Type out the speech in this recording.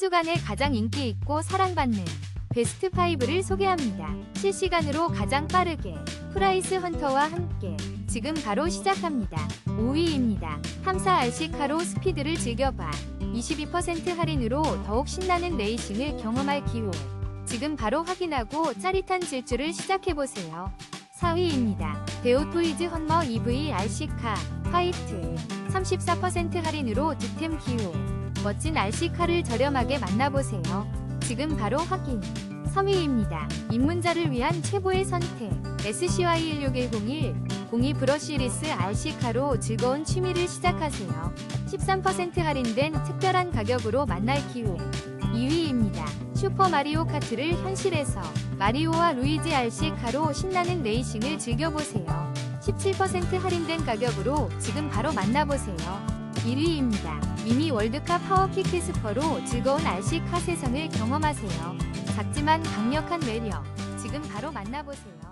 주간에 가장 인기 있고 사랑받는 베스트 5를 소개합니다. 실시간으로 가장 빠르게 프라이스 헌터와 함께 지금 바로 시작합니다. 5위입니다. 탐사 RC카로 스피드를 즐겨봐. 22% 할인으로 더욱 신나는 레이싱을 경험할 기회. 지금 바로 확인하고 짜릿한 질주를 시작해보세요. 4위입니다. 데오토이즈 헌머 EV RC카 화이트 34% 할인으로 득템 기회. 멋진 RC카를 저렴하게 만나보세요. 지금 바로 확인. 3위입니다. 입문자를 위한 최고의 선택. SCY16101 02 브러시리스 RC카로 즐거운 취미를 시작하세요. 13% 할인된 특별한 가격으로 만날 기회. 2위입니다. 슈퍼마리오 카트를 현실에서 마리오와 루이지 RC카로 신나는 레이싱을 즐겨보세요. 17% 할인된 가격으로 지금 바로 만나보세요. 1위입니다. 미니 월드컵 파워킥 캐스퍼로 즐거운 RC카 세상을 경험하세요. 작지만 강력한 매력. 지금 바로 만나보세요.